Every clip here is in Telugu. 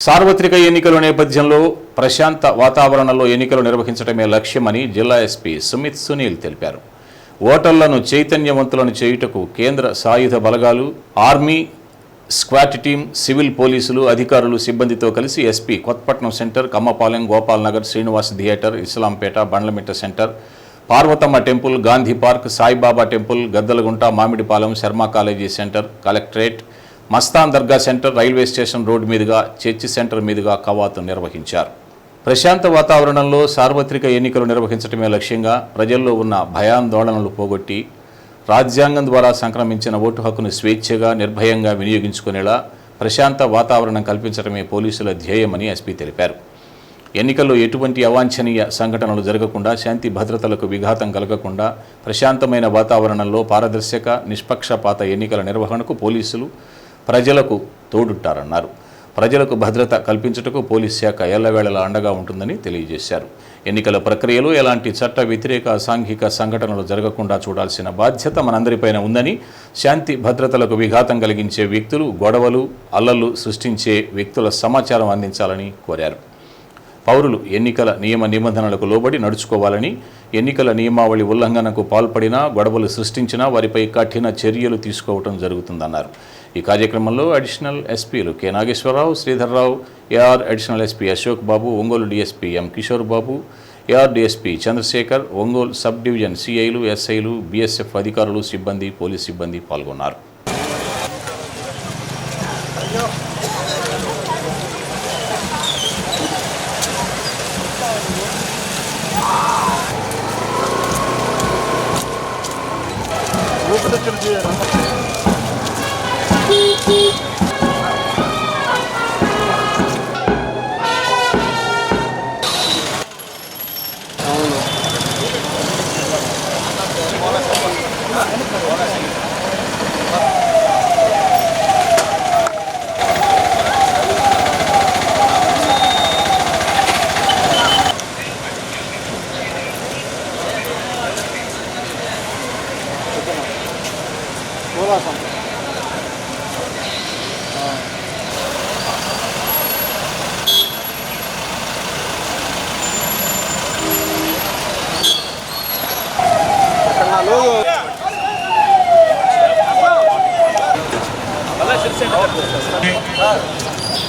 సార్వత్రిక ఎన్నికల నేపథ్యంలో ప్రశాంత వాతావరణంలో ఎన్నికలు నిర్వహించడమే లక్ష్యమని జిల్లా ఎస్పీ సుమిత్ సునీల్ తెలిపారు. ఓటర్లను చైతన్యవంతులను చేయుటకు కేంద్ర సాయుధ బలగాలు ఆర్మీ స్క్వాట్ టీం సివిల్ పోలీసులు అధికారులు సిబ్బందితో కలిసి SP Kothapatnam centre Kammapalem Gopal Nagar Srinivas theatre Islampeta Bandlamitta centre Parvathamma temple Gandhi park Saibaba temple Gaddalagunta Mamidipalem Sharma college centre collectorate Mastan Dargah centre railway station road మీదుగా చర్చి సెంటర్ మీదుగా కవాతు నిర్వహించారు. ప్రశాంత వాతావరణంలో సార్వత్రిక ఎన్నికలు నిర్వహించడమే లక్ష్యంగా ప్రజల్లో ఉన్న భయాందోళనలు పోగొట్టి రాజ్యాంగం ద్వారా సంక్రమించిన ఓటు హక్కును స్వేచ్ఛగా నిర్భయంగా వినియోగించుకునేలా ప్రశాంత వాతావరణం కల్పించడమే పోలీసుల ధ్యేయమని ఎస్పీ తెలిపారు. ఎన్నికల్లో ఎటువంటి అవాంఛనీయ సంఘటనలు జరగకుండా శాంతి భద్రతలకు విఘాతం కలగకుండా ప్రశాంతమైన వాతావరణంలో పారదర్శక నిష్పక్షపాత ఎన్నికల నిర్వహణకు పోలీసులు ప్రజలకు తోడుంటారన్నారు. ప్రజలకు భద్రత కల్పించుటకు పోలీస్ శాఖ ఎల్లవేళలా అండగా ఉంటుందని తెలియజేశారు. ఎన్నికల ప్రక్రియలో ఎలాంటి చట్ట వ్యతిరేక సాంఘిక సంఘటనలు జరగకుండా చూడాల్సిన బాధ్యత మనందరిపైన ఉందని శాంతి భద్రతలకు విఘాతం కలిగించే వ్యక్తులు గొడవలు అల్లర్లు సృష్టించే వ్యక్తుల సమాచారం అందించాలని కోరారు. పౌరులు ఎన్నికల నియమ నిబంధనలకు లోబడి నడుచుకోవాలని ఎన్నికల నియమావళి ఉల్లంఘనకు పాల్పడినా గొడవలు సృష్టించినా వారిపై కఠిన చర్యలు తీసుకోవటం జరుగుతుందన్నారు. ఈ కార్యక్రమంలో అడిషనల్ ఎస్పీలు K Nageswara Rao Sridhar Rao AR additional SP Ashok Babu Ongole DSP M Kishore Babu AR DSP Chandrasekhar Ongole sub division సిఐలు ఎస్ఐలు బీఎస్ఎఫ్ అధికారులు సిబ్బంది పోలీస్ సిబ్బంది పాల్గొన్నారు. وبدك رجال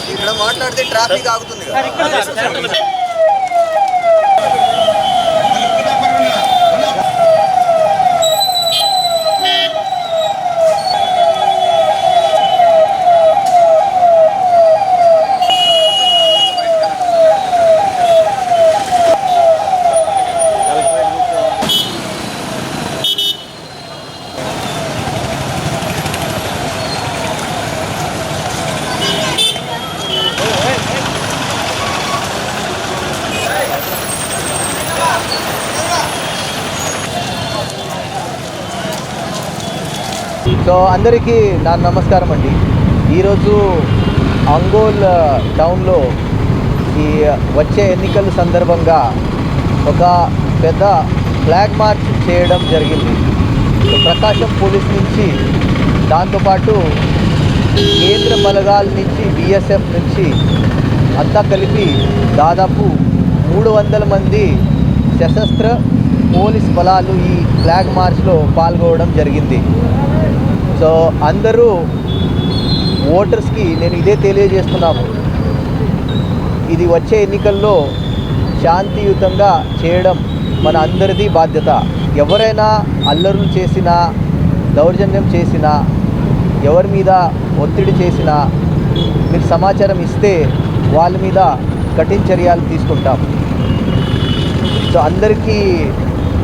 ఇక్కడ మాట్లాడితే ట్రాఫిక్ ఆగుతుంది కదా. సో అందరికీ నా నమస్కారం అండి. ఈరోజు అంగోల్ టౌన్లో ఈ వచ్చే ఎన్నికల సందర్భంగా ఒక పెద్ద ఫ్లాగ్ మార్చ్ చేయడం జరిగింది. ప్రకాశం పోలీస్ నుంచి దాంతోపాటు కేంద్ర బలగాల నుంచి బిఎస్ఎఫ్ నుంచి అంతా కలిపి దాదాపు మూడు వందల మంది సశస్త్ర పోలీస్ బలాలు ఈ ఫ్లాగ్ మార్చ్లో పాల్గొనడం జరిగింది. సో అందరూ ఓటర్స్కి నేను ఇదే తెలియజేస్తున్నాము. ఇది వచ్చే ఎన్నికల్లో శాంతియుతంగా చేయడం మన అందరిది బాధ్యత. ఎవరైనా అల్లర్లు చేసినా దౌర్జన్యం చేసినా ఎవరి మీద ఒత్తిడి చేసినా మీరు సమాచారం ఇస్తే వాళ్ళ మీద కఠిన చర్యలు తీసుకుంటాం. సో అందరికీ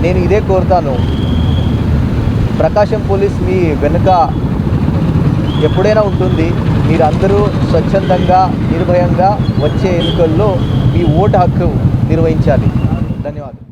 నేను ఇదే కోరుతాను. ప్రకాశం పోలీస్ మీ వెనుక ఎప్పుడైనా ఉంటుంది? మీరందరూ స్వచ్ఛందంగా నిర్భయంగా వచ్చే ఎన్నికల్లో మీ ఓటు హక్కు నిర్వహించాలి. ధన్యవాదాలు.